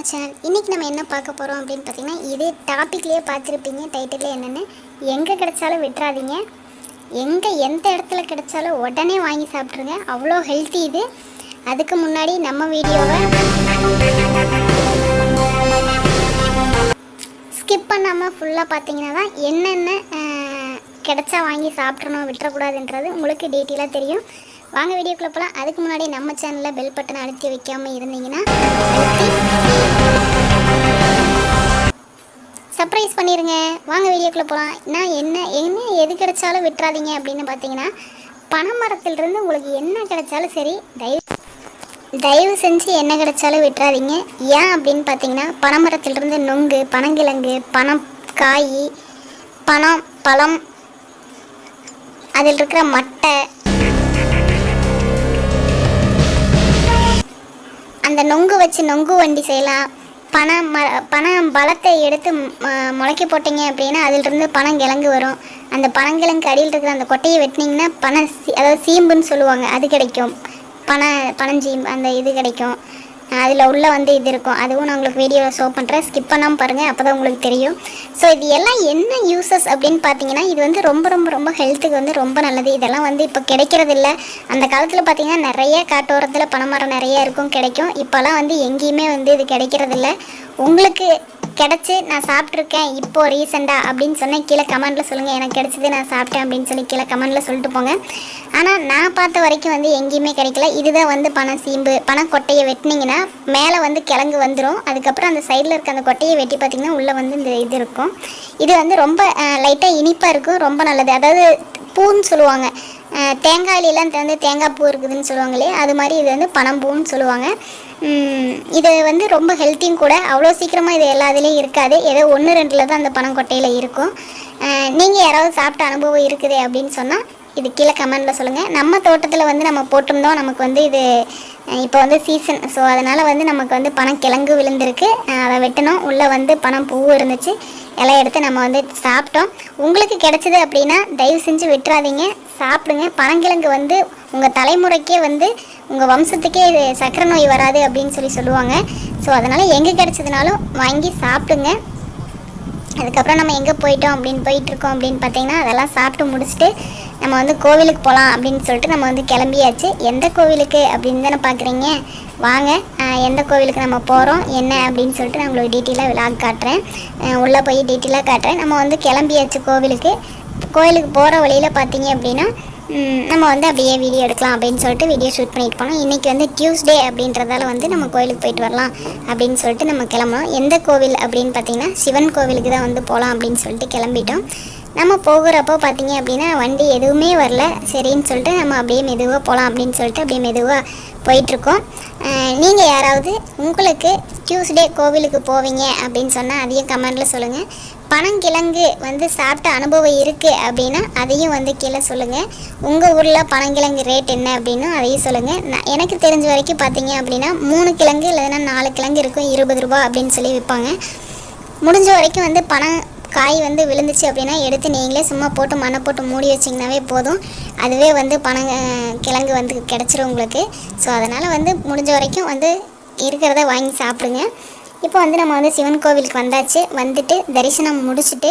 நம்ம சேனல் இன்றைக்கி நம்ம என்ன பார்க்க போகிறோம் அப்படின்னு பார்த்தீங்கன்னா இதே டாப்பிக்லேயே பார்த்துருப்பீங்க டைட்டில் என்னென்னு. எங்கே கிடைச்சாலும் விட்டுறாதீங்க. எங்கே எந்த இடத்துல கிடைச்சாலும் உடனே வாங்கி சாப்பிட்ருங்க அவ்வளோ ஹெல்த்தி இது. அதுக்கு முன்னாடி நம்ம வீடியோவை ஸ்கிப் பண்ணாமல் ஃபுல்லாக பார்த்தீங்கன்னா தான் என்னென்ன கிடைச்சா வாங்கி சாப்பிட்றணும் விட்டுறக்கூடாதுன்றது உங்களுக்கு டீட்டெயிலாக தெரியும். வாங்க வீடியோக்குள்ள போகலாம் அதுக்கு முன்னாடி நம்ம சேனலில் பெல் பட்டனை அழுத்தி வைக்காமல் இருந்தீங்கன்னா சர்ப்ரைஸ் பண்ணிடுங்க வாங்க வீடியோக்குள்ளே போகலாம் நான் என்ன என்ன எது கிடைச்சாலும் விட்டுறாதீங்க அப்படின்னு பார்த்தீங்கன்னா பனைமரத்திலிருந்து உங்களுக்கு என்ன கிடைச்சாலும் சரி தயவு தயவு செஞ்சு என்ன கிடைச்சாலும் விட்டுறாதீங்க. ஏன் அப்படின்னு பார்த்தீங்கன்னா பனைமரத்திலிருந்து நொங்கு பனங்கிழங்கு பனம் காய் பனம் பழம் அதில் இருக்கிற மட்டை அந்த நொங்கு வச்சு நொங்கு வண்டி செய்யலாம். பணம் ம பணம் பழத்தை எடுத்து முளைக்க போட்டீங்க அப்படின்னா அதிலிருந்து பனங்கிழங்கு வரும். அந்த பனங்கிழங்கு அடியில் இருக்கிற அந்த கொட்டையை வெட்டினீங்கன்னா பணம் அதாவது சீம்புன்னு சொல்லுவாங்க அது கிடைக்கும். பனை பனஞ்சீம்பு அந்த இது கிடைக்கும். அதில் உள்ள வந்து இது இருக்கும். அதுவும் நான் உங்களுக்கு வீடியோவில் ஷோ பண்ணுறேன் ஸ்கிப் பண்ணாமல் பாருங்கள் அப்போ தான் உங்களுக்கு தெரியும். ஸோ இது எல்லாம் என்ன யூசஸ் அப்படின்னு பார்த்தீங்கன்னா இது வந்து ரொம்ப ரொம்ப ரொம்ப ஹெல்த்துக்கு வந்து ரொம்ப நல்லது. இதெல்லாம் வந்து இப்போ கிடைக்கிறது இல்லை அந்த காலத்தில் பார்த்தீங்கன்னா நிறைய காட்டோரத்தில் பனைமரம் நிறைய இருக்கும் கிடைக்கும். இப்போல்லாம் வந்து எங்கேயுமே வந்து இது கிடைக்கிறது இல்லை உங்களுக்கு கிடச்சி நான் சாப்பிட்ருக்கேன் இப்போ ரீசெண்டாக அப்படின்னு சொன்னேன் கீழே கமெண்ட்டில் சொல்லுங்கள் எனக்கு கிடச்சிது நான் சாப்பிட்டேன் அப்படின்னு சொல்லி கீழே கமெண்ட்டில் சொல்லிட்டு போங்க. ஆனால் நான் பார்த்த வரைக்கும் வந்து எங்கேயுமே கிடைக்கல. இதுதான் வந்து பனை சீம்பு பனை கொட்டையை வெட்டினீங்கன்னா மேலே வந்து கிழங்கு வந்துடும் அதுக்கப்புறம் அந்த சைடில் இருக்க அந்த கொட்டையை வெட்டி பார்த்திங்கன்னா உள்ளே வந்து இந்த இது இருக்கும். இது வந்து ரொம்ப லைட்டாக இனிப்பாக இருக்கும். ரொம்ப நல்லது. அதாவது பூன்னு சொல்லுவாங்க. தேங்காயிலாம் வந்து தேங்காய் பூ இருக்குதுன்னு சொல்லுவாங்களே அது மாதிரி இது வந்து பனம்பூன்னு சொல்லுவாங்க. இது வந்து ரொம்ப ஹெல்த்தியும் கூட அவ்வளோ சீக்கிரமாக இது எல்லா இதுலேயும் இருக்காது. ஏதோ ஒன்று ரெண்டில் தான் அந்த பனங்கொட்டையில் இருக்கும். நீங்கள் யாராவது சாப்பிட்ட அனுபவம் இருக்குது அப்படின்னு சொன்னால் இது கீழே கமெண்டில் சொல்லுங்கள் நம்ம தோட்டத்தில் வந்து நம்ம போட்டிருந்தோம் நமக்கு வந்து இது இப்போ வந்து சீசன் ஸோ அதனால் வந்து நமக்கு வந்து பணம் கிழங்கு விழுந்திருக்கு. அதை வெட்டணும் உள்ளே வந்து பனம் பூவும் இருந்துச்சு. இலை எடுத்து நம்ம வந்து சாப்பிட்டோம். உங்களுக்கு கிடைச்சது அப்படின்னா தயவு செஞ்சு விட்டுறாதீங்க. சாப்பிடுங்க. பனங்கிழங்கு வந்து உங்கள் தலைமுறைக்கே வந்து உங்கள் வம்சத்துக்கே இது சக்கரை நோய் வராது அப்படின்னு சொல்லி சொல்லுவாங்க. ஸோ அதனால் எங்கே கிடச்சதுனாலும் வாங்கி சாப்பிடுங்க. அதுக்கப்புறம் நம்ம எங்கே போயிட்டோம் அப்படின்னு போயிட்டுருக்கோம் அப்படின்னு பார்த்தீங்கன்னா அதெல்லாம் சாப்பிட்டு முடிச்சுட்டு நம்ம வந்து கோவிலுக்கு போகலாம் அப்படின்னு சொல்லிட்டு நம்ம வந்து கிளம்பியாச்சு. எந்த கோவிலுக்கு அப்படின்னு தானே பார்க்குறீங்க வாங்க எந்த கோவிலுக்கு நம்ம போகிறோம் என்ன அப்படின்னு சொல்லிட்டு நான் உங்களுக்கு டீட்டெயிலாக விளாக் காட்டுறேன். உள்ளே போய் டீட்டெயிலாக காட்டுறேன். நம்ம வந்து கிளம்பியாச்சு கோவிலுக்கு. கோவிலுக்கு போகிற வழியில் பார்த்தீங்க அப்படின்னா நம்ம வந்து அப்படியே வீடியோ எடுக்கலாம் அப்படின்னு சொல்லிட்டு வீடியோ ஷூட் பண்ணிட்டு போனோம். இன்றைக்கி வந்து டியூஸ்டே அப்படின்றதால வந்து நம்ம கோயிலுக்கு போயிட்டு வரலாம் அப்படின்னு சொல்லிட்டு நம்ம கிளம்புனோம். எந்த கோவில் அப்படின்னு பார்த்தீங்கன்னா சிவன் கோவிலுக்கு தான் வந்து போகலாம் அப்படின்னு சொல்லிட்டு கிளம்பிட்டோம். நம்ம போகிறப்போ பார்த்தீங்க அப்படின்னா வண்டி எதுவுமே வரல. சரின்னு சொல்லிட்டு நம்ம அப்படியே மெதுவாக போகலாம் அப்படின்னு சொல்லிட்டு அப்படியே மெதுவாக போயிட்டுருக்கோம். நீங்கள் யாராவது உங்களுக்கு டியூஸ்டே கோவிலுக்கு போவீங்க அப்படின்னு சொன்னால் அதையும் கமெண்டில் சொல்லுங்கள் பனங்கிழங்கு வந்து சாப்பிட்ட அனுபவம் இருக்குது அப்படின்னா அதையும் வந்து கீழே சொல்லுங்கள் உங்கள் ஊரில் பனங்கிழங்கு ரேட் என்ன அப்படின்னு அதையும் சொல்லுங்கள் நான் எனக்கு தெரிஞ்ச வரைக்கும் பார்த்தீங்க அப்படின்னா மூணு கிழங்கு இல்லைன்னா நாலு கிழங்கு இருக்கும் இருபது ரூபா அப்படின்னு சொல்லி விற்பாங்க. முடிஞ்ச வரைக்கும் வந்து பணம் காய் வந்து விழுந்துச்சு அப்படின்னா எடுத்து நீங்களே சும்மா போட்டு மண்ணை போட்டு மூடி வச்சிங்கனாவே போதும். அதுவே வந்து பணம் கிழங்கு வந்து கிடச்சிரும் உங்களுக்கு. ஸோ அதனால் வந்து முடிஞ்ச வரைக்கும் வந்து இருக்கிறத வாங்கி சாப்பிடுங்க. இப்போ வந்து நம்ம வந்து சிவன் கோவிலுக்கு வந்தாச்சு. வந்துட்டு தரிசனம் முடிச்சுட்டு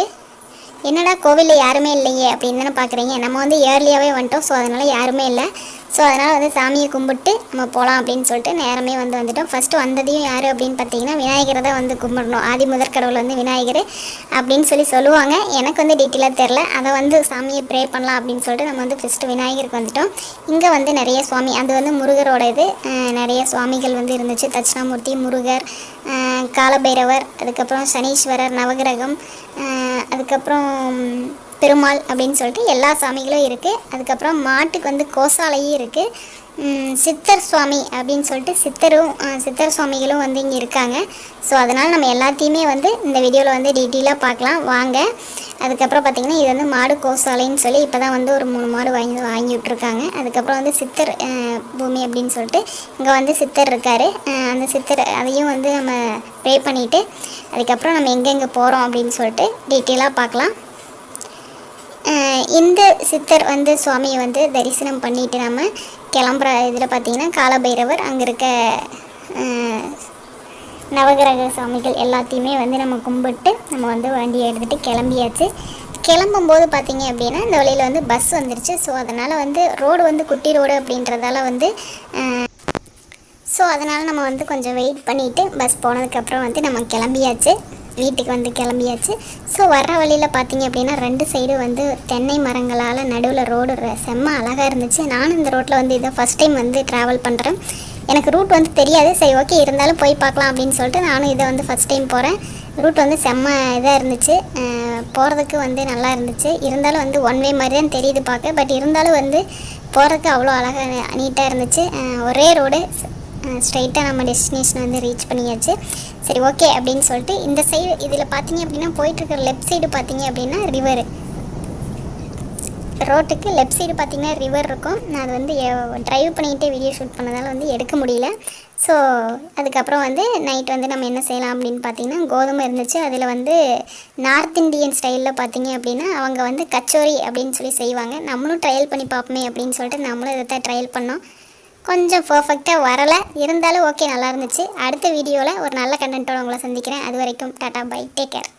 என்னடா கோவிலில் யாருமே இல்லையே அப்படின்னு தானே பார்க்குறீங்க நம்ம வந்து ஏர்லியாகவே வந்துட்டோம். ஸோ அதனால் யாருமே இல்லை. ஸோ அதனால் வந்து சாமியை கும்பிட்டு நம்ம போகலாம் அப்படின்னு சொல்லிட்டு நேரமே வந்து வந்துட்டோம். ஃபஸ்ட்டு வந்ததையும் யார் அப்படின்னு பார்த்தீங்கன்னா விநாயகரை தான் வந்து கும்பிடணும். ஆதி முதற் கடவுள் வந்து விநாயகர் அப்படின்னு சொல்லி சொல்லுவாங்க. எனக்கு வந்து டீட்டெயிலாக தெரில அதை வந்து சாமியை ப்ரே பண்ணலாம் அப்படின்னு சொல்லிட்டு நம்ம வந்து ஃபஸ்ட்டு விநாயகருக்கு வந்துட்டோம். இங்கே வந்து நிறைய சுவாமி அது வந்து முருகரோட இது. நிறைய சுவாமிகள் வந்து இருந்துச்சு. தட்சிணாமூர்த்தி முருகர் காலபைரவர் அதுக்கப்புறம் சனீஸ்வரர் நவகிரகம் அதுக்கப்புறம் பெருமாள் அப்படின்னு சொல்லிட்டு எல்லா சாமிகளும் இருக்குது அதுக்கப்புறம் மாட்டுக்கு வந்து கோசாலையும் இருக்குது சித்தர் சுவாமி அப்படின்னு சொல்லிட்டு சித்தரும் சித்தர் சுவாமிகளும் வந்து இங்கே இருக்காங்க. ஸோ அதனால் நம்ம எல்லாத்தையுமே வந்து இந்த வீடியோவில் வந்து டீட்டெயிலாக பார்க்கலாம். வாங்க. அதுக்கப்புறம் பார்த்திங்கன்னா இது வந்து மாடு கோசாலைன்னு சொல்லி இப்போ தான் வந்து ஒரு மூணு மாடு வாங்கி வாங்கி விட்ருக்காங்க அதுக்கப்புறம் வந்து சித்தர் பூமி அப்படின்னு சொல்லிட்டு இங்கே வந்து சித்தர் இருக்கார். அந்த சித்தர் அதையும் வந்து நம்ம ப்ரே பண்ணிவிட்டு அதுக்கப்புறம் நம்ம எங்கெங்கே போகிறோம் அப்படின்னு சொல்லிட்டு டீட்டெயிலாக பார்க்கலாம். இந்த சித்தர் வந்து சுவாமியை வந்து தரிசனம் பண்ணிட்டு நம்ம கிளம்புற இதில் பார்த்தீங்கன்னா காலபைரவர் அங்கே இருக்க நவகிரக சுவாமிகள் எல்லாத்தையுமே வந்து நம்ம கும்பிட்டு நம்ம வந்து வண்டியை எடுத்துகிட்டு கிளம்பியாச்சு. கிளம்பும்போது பார்த்தீங்க அப்படின்னா இந்த வழியில் வந்து பஸ் வந்துருச்சு. ஸோ அதனால் வந்து ரோடு வந்து குட்டி ரோடு அப்படின்றதால வந்து ஸோ அதனால் நம்ம வந்து கொஞ்சம் வெயிட் பண்ணிவிட்டு பஸ் போனதுக்கப்புறம் வந்து நம்ம கிளம்பியாச்சு. வீட்டுக்கு வந்து கிளம்பியாச்சு. ஸோ வர்ற வழியில் பார்த்தீங்க அப்படின்னா ரெண்டு சைடு வந்து தென்னை மரங்களால் நடுவில் ரோடு செம்ம அழகாக இருந்துச்சு. நானும் இந்த ரோட்டில் வந்து இதை ஃபஸ்ட் டைம் வந்து ட்ராவல் பண்ணுறேன் எனக்கு ரூட் வந்து தெரியாது. சரி ஓகே இருந்தாலும் போய் பார்க்கலாம் அப்படின்னு சொல்லிட்டு நானும் இதை வந்து ஃபஸ்ட் டைம் போகிறேன் ரூட் வந்து செம்ம இதாக இருந்துச்சு. போகிறதுக்கு வந்து நல்லா இருந்துச்சு. இருந்தாலும் வந்து ஒன் வே மாதிரி தான் தெரியுது பார்க்க. பட் இருந்தாலும் வந்து போகிறதுக்கு அவ்வளோ அழகாக நீட்டாக இருந்துச்சு. ஒரே ரோடு ஸ்ட்ரைட்டாக நம்ம டெஸ்டினேஷன் வந்து ரீச் பண்ணியாச்சு. சரி ஓகே அப்படின்னு சொல்லிட்டு இந்த சைடு இதில் பார்த்தீங்க அப்படின்னா போயிட்டுருக்கிற லெஃப்ட் சைடு பார்த்தீங்க அப்படின்னா ரிவர் ரோட்டுக்கு லெஃப்ட் சைடு பார்த்தீங்கன்னா ரிவர் இருக்கும். நான் அது வந்து ட்ரைவ் பண்ணிக்கிட்டே வீடியோ ஷூட் பண்ணதால் வந்து எடுக்க முடியல. ஸோ அதுக்கப்புறம் வந்து நைட் வந்து நம்ம என்ன செய்யலாம் அப்படின்னு பார்த்தீங்கன்னா கோதுமை இருந்துச்சு. அதில் வந்து நார்த் இந்தியன் ஸ்டைலில் பார்த்தீங்க அப்படின்னா அவங்க வந்து கச்சோரி அப்படின்னு சொல்லி செய்வாங்க. நம்மளும் ட்ரையல் பண்ணி பார்ப்போமே அப்படின்னு சொல்லிட்டு நம்மளும் இதை தான் ட்ரையல் பண்ணோம். கொஞ்சம் பர்ஃபெக்டாக வரலை. இருந்தாலும் ஓகே நல்லா இருந்துச்சு. அடுத்த வீடியோவில் ஒரு நல்ல கண்டென்ட்டோட உங்களை சந்திக்கிறேன். அது வரைக்கும் டாட்டா பை டேக் கேர்